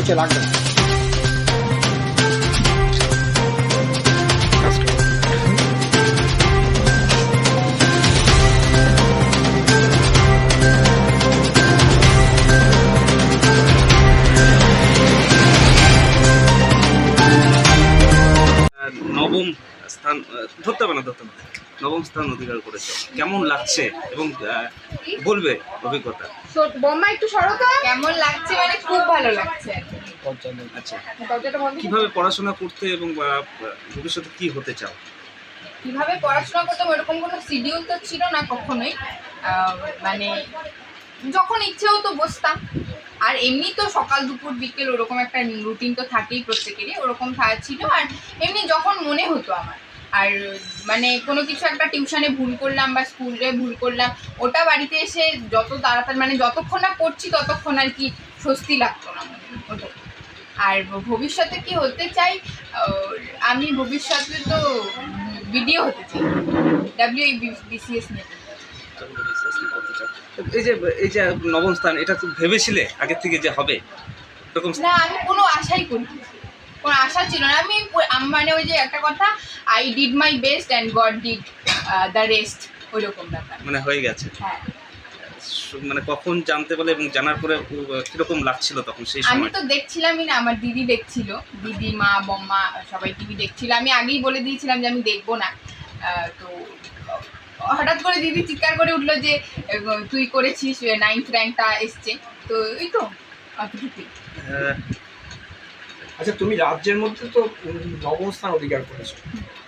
হচ্ছে লাগবে নবম স্থান ধরতে হবে না ধরতে হবে না। নবম স্থান অধিকার করেছে। কেমন লাগছে এবং বলবে অভিজ্ঞতা? বোম্মা একটু সরো তো। কেমন লাগছে মানে খুব ভালো লাগছে। আচ্ছা। কীভাবে পড়াশোনা করতে এবং ভবিষ্যতে কি হতে চাও? কীভাবে পড়াশোনা করতাম ওরকম কোনো শিডিউল তো ছিল না কখনোই। মানে যখন ইচ্ছে হতো বসতাম। আর এমনি তো সকাল দুপুর বিকেল ওরকম একটা রুটিন তো থাকেই প্রত্যেকেরই ওরকম ছিল। আর এমনি যখন মনে হতো আমার। আর মানে কোনো কিছু একটা টিউশনে ভুল করলাম বা স্কুলে ভুল করলাম ওটা বাড়িতে এসে যত তাড়াতাড়ি মানে যতক্ষণ না করছি ততক্ষণ আর কি স্বস্তি লাগতো না। আর ভবিষ্যতে কি হতে চাই আমি ভবিষ্যতে তো ভিডিও হতে চাই ডাব্লিউ বিসিএস নিয়ে করতে চাও এই যে এই যে নবম স্থান এটা খুব ভেবেছিলে আগের থেকে যে হবে? এরকম না আমি কোনো আশাই করিনি কোনো আশা ছিল না। আমি মানে ওই যে একটা কথা I did my best and God did the rest ওই রকম ব্যাপার। মানে হয়ে গেছে। হ্যাঁ। মানে কখন জানতে পারলে এবং জানার পরে কীরকম লাগছিল তখন সেই আমি তো দেখছিলামই না আমার দিদি দেখছিল। দিদি মা বম্মা সবাই টিভি দেখছিল। আমি আগেই বলে দিয়েছিলাম যে আমি দেখব না। তো হঠাৎ করে দিদি চিৎকার করে উঠল যে তুই করেছিস নাইন্থ র্যাঙ্কটা এসছে। তো এই তো অতটুকুই। আচ্ছা তুমি রাজ্যের মধ্যে তো নবম স্থান অধিকার করেছ।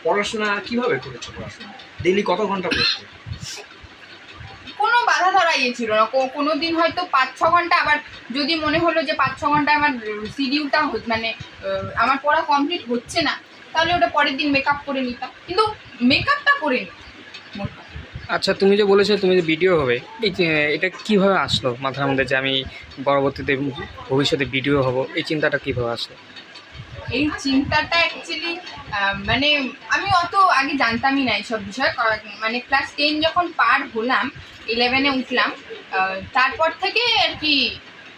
পড়াশোনা কীভাবে করেছ পড়াশোনা? ডেলি কত ঘণ্টা পড়তে ধরা ইয়েছিল না। কোনো দিন হয়তো পাঁচ ছ ঘণ্টা আবার যদি মনে হলো যে পাঁচ ছ ঘণ্টা আমার শিডিউলটা মানে আমার পড়া কমপ্লিট হচ্ছে না তাহলে ওটা পরের দিন মেকআপ করে নিতাম। কিন্তু মেকআপটা করে নিতাম আচ্ছা তুমি যে বলেছ তুমি যে ভিডিও হবে এই এটা কীভাবে আসলো মাথার মধ্যে যে আমি পরবর্তীতে ভবিষ্যতে ভিডিও হব এই চিন্তাটা কীভাবে আসলো? এই চিন্তাটা অ্যাকচুয়ালি মানে আমি অত আগে জানতামই না এইসব বিষয়ে। মানে ক্লাস টেন যখন পার হলাম ইলেভেনে উঠলাম। তারপর থেকে আর কি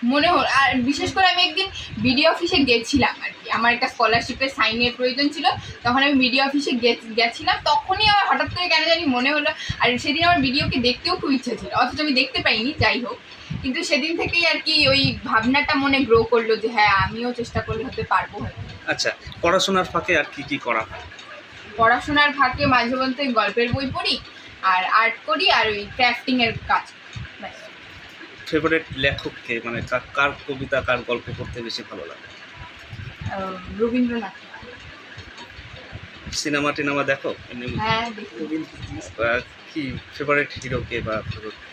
মনে হল আর বিশেষ করে আমি একদিন বিডিও অফিসে গেছিলাম আর কি। আমার একটা স্কলারশিপের সাইনের প্রয়োজন ছিল তখন আমি বিডিও অফিসে গে- গেছিলাম। তখনই আমার হঠাৎ করে কেন জানি মনে হলো আর সেদিন আমার ভিডিওকে দেখতেও খুব ইচ্ছে ছিল অথচ আমি দেখতে পাইনি যাই হোক। কিন্তু সেদিন থেকেই আর কি ওই ভাবনাটা মনে গ্রো করল যে হ্যাঁ আমিও চেষ্টা করলে হতে পারব আচ্ছা পড়াশোনার ফাঁকে আর কি কি করা হয়? পড়াশোনার ফাঁকে মাঝে মধ্যে গল্পের বই পড়ি আর আর্ট করি আর ওই ক্রাফটিং এর কাজ ব্যাস। ফেভারিট লেখককে মানে কার- কবিতা কার গল্প পড়তে বেশি ভালো লাগে? রবীন্দ্রনাথ। সিনেমা টিনেমা দেখো? হ্যাঁ দেখি। কি ফেভারিট হিরো কে বা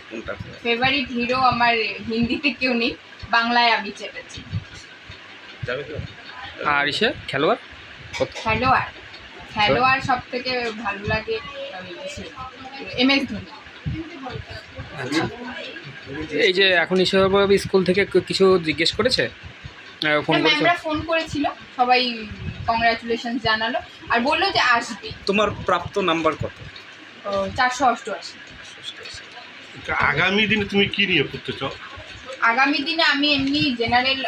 কোনটা? ফেভারিট হিরো আমার হিন্দিতে কেউ নেই বাংলায় আমি চেপেছি। যাবে তো? আর ইসে খেলোয়াড়? খেলোয়াড়। খেলোয়াড় সব থেকে ভালো লাগে এম এস ধোনি। আচ্ছা। এই যে এখন ঈশ্বরবাবু স্কুল থেকে কিছু জিজ্ঞেস করেছে? ফোন হ্যাঁ, ম্যামরা ফোন করেছিল সবাই কংগ্রাচুলেশন জানালো আর বলল যে আসবে। তোমার প্রাপ্ত নাম্বার কত? চারশো অষ্টআশি। আগামী দিনে তুমি কি নিয়ে পড়তে চাও? আগামী দিনে আমি এমনি জেনারেল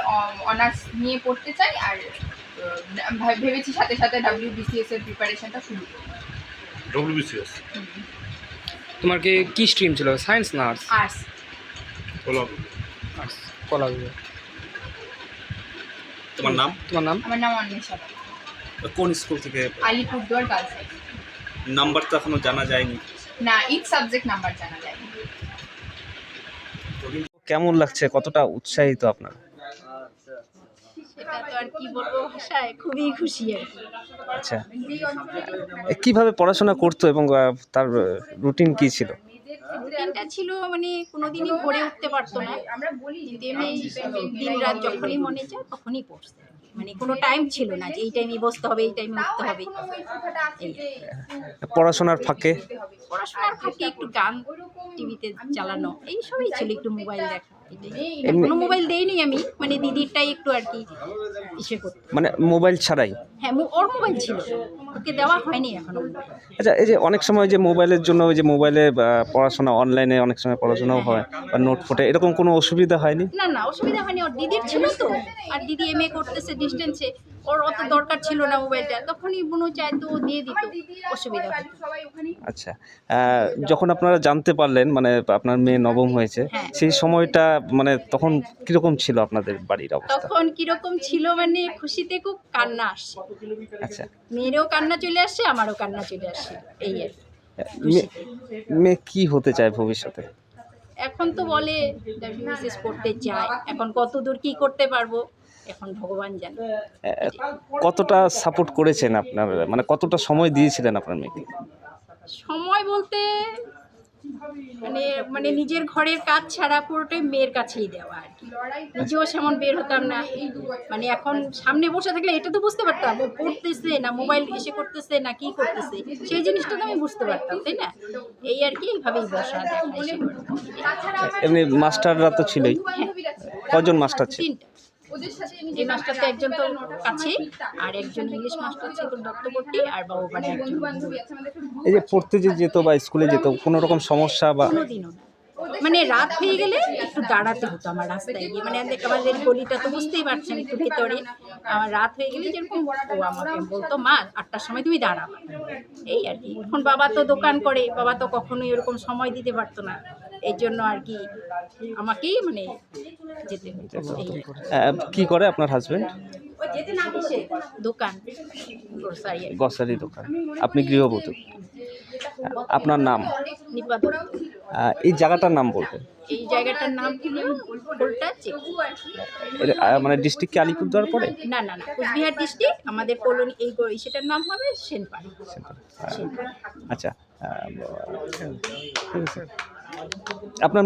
অনার্স নিয়ে পড়তে চাই আর ভেবেছি সাথে সাথে ডাব্লিউ বিসিএস এর প্রিপারেশনটা শুরু ডব্লিউবিসিএস তোমার কি কি স্ট্রিম ছিল? সায়েন্স না আর্টস আর্টস কলা বিভাগ। তোমার নাম? তোমার নাম? আমার নাম অন্বেষা কোন স্কুল থেকে? আলিপুরদুয়ার গার্লস নাম্বার তো এখনও জানা যায়নি। না ইচ সাবজেক্ট নাম্বার জানা যায় কেমন লাগছে? কতটা উৎসাহিত আপনার? সেটা তো আর কি বলব ভাষায় খুবই খুশি আর কি। আচ্ছা। কীভাবে পড়াশোনা করতো এবং আহ, তার রুটিন কি ছিল? রুটিনটা ছিল মানে কোনোদিনই ভরে উঠতে পারতো না। কিন্তু এমনি দিন রাত যখনই মনে চায় তখনই পড়ছে। মানে কোনো টাইম ছিল না যে এই টাইমে বসতে হবে এই টাইমে উঠতে হবে। পড়াশোনার ফাঁকে? পড়াশোনার ফাঁকে একটু গান টিভিতে চালানো এই সবই ছিল একটু মোবাইল দেখা। কোনো মোবাইল দেইনি আমি। মানে দিদিরটাই একটু আর কি ইসে করতে। মানে মোবাইল ছাড়াই? হ্যাঁ ওর মোবাইল ছিল। ওকে দেওয়া হয়নি এখনও। আচ্ছা এই যে অনেক সময় যে মোবাইলের জন্য ওই যে মোবাইলে পড়াশোনা অনলাইনে অনেক সময় পড়াশোনাও হয় বা নোট ফোটে এরকম কোনো অসুবিধা হয়নি? না না অসুবিধা হয়নি। ওর দিদির ছিল তো আর দিদি করতেছে ডিস্টেন্সে ওর অত দরকার ছিল না মোবাইলটা তখনই চাইতো দিয়ে দিত অসুবিধা আচ্ছা যখন আপনারা জানতে পারলেন মানে আপনার মেয়ে নবম হয়েছে হ্যাঁ। সেই সময়টা মানে তখন কীরকম ছিল আপনাদের বাড়ির অবস্থা? তখন কীরকম ছিল মানে খুশিতে খুব কান্না আসছে আচ্ছা। মেয়েরও কান্না চলে আসছে আমারও কান্না চলে আসছে এই আর। মেয়ে- কি হতে চায় ভবিষ্যতে? এখন তো বলে ডাব্লিউবিসিএস পড়তে চায়। এখন কত দূর কি করতে পারব? এখন ভগবান জানে। কতটা সাপোর্ট করেছেন আপনার? মানে কতটা সময় দিয়েছিলেন আপনার মেয়েকে? সময় বলতে মানে মানে নিজের ঘরের কাজ ছাড়া পুরোটাই মেয়ের কাছেই দেওয়া আর কি। নিজেও সেমন বের হতাম না। মানে এখন সামনে বসে থাকলে এটা তো বুঝতে পারতাম ও পড়তেছে না মোবাইল এসে করতেছে না কি করতেছে সেই জিনিসটা তো আমি বুঝতে পারতাম তাই না? এই আর কি এইভাবেই বসা এমনি মাস্টাররা তো ছিলই। কজন মাস্টার ছিল? তিনটা। ওদের সাথে আমি এই মাস্টারটা একজন তো কাছে আর একজন ইংলিশ মাস্টার ছিল দত্তপট্টি আর বাবু বাড়ি একজন। বন্ধু বান্ধবী আছে আমাদের একটা এই যে পড়তে যে যেত বা স্কুলে যেত কোনো রকম সমস্যা বা কোনোদিনও না। মানে রাত হয়ে গেলে একটু দাঁড়াতে হতো আমার রাস্তায় গিয়ে। মানে আমাদের গলিটা তো বুঝতেই পারছেন একটু ভেতরে। আমার রাত হয়ে গেলে যেরকম ও আমাকে বলতো মা আটটার সময় তুমি দাঁড়াবা এই আর কি। এখন বাবা তো দোকান করে বাবা তো কখনোই ওরকম সময় দিতে পারতো না। এই জন্য আর কি আমাকেই মানে যেতে কি। করে আপনার হাজবেন্ড দোকান গ্রসারি দোকান। আপনি গৃহবধূ। আপনার নাম? এই জায়গাটার নাম বলবেন। এই জায়গাটার নাম মানে ডিস্ট্রিক্ট কি আলিপুরদুয়ার পরে না না না কুচবিহার ডিস্ট্রিক্ট আমাদের কলোনি এই সেটার নাম হবে সেনপাড়া। আচ্ছা আপনার